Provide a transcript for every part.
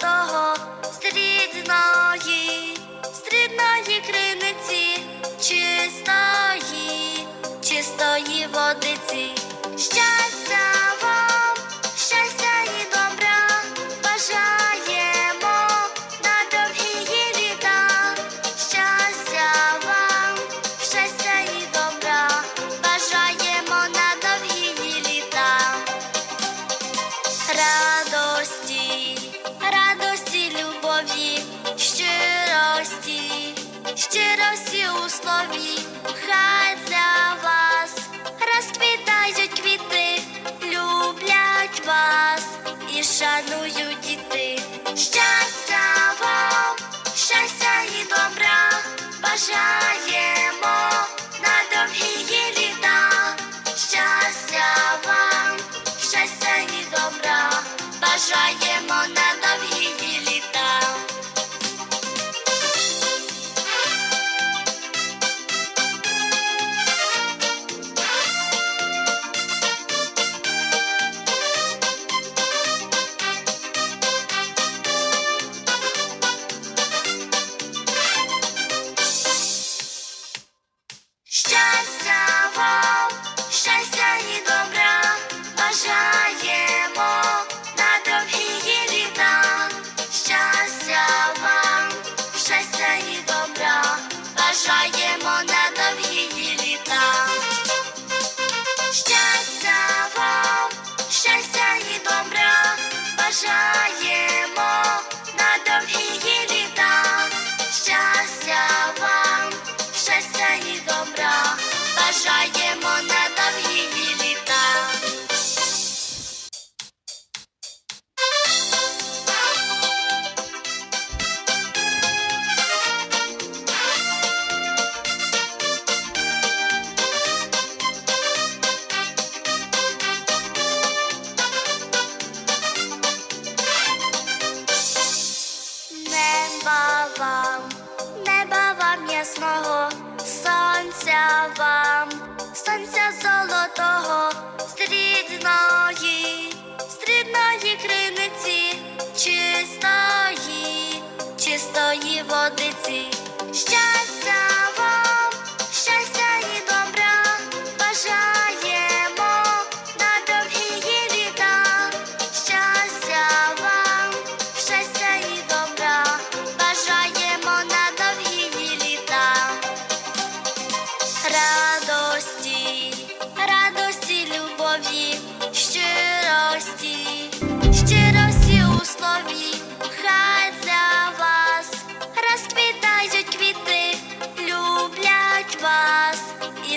Того стрідної, стрідної криниці чистої. Щиро всі у слові, хай для вас розквітають квіти, люблять вас і шанують діти. Щастя вам, щастя і добра, бажаємо на довгі літа. Щастя вам, щастя і добра, бажаємо бажаємо на довгі літа. Щастя вам, щастя і добра, бажаємо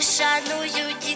шанують.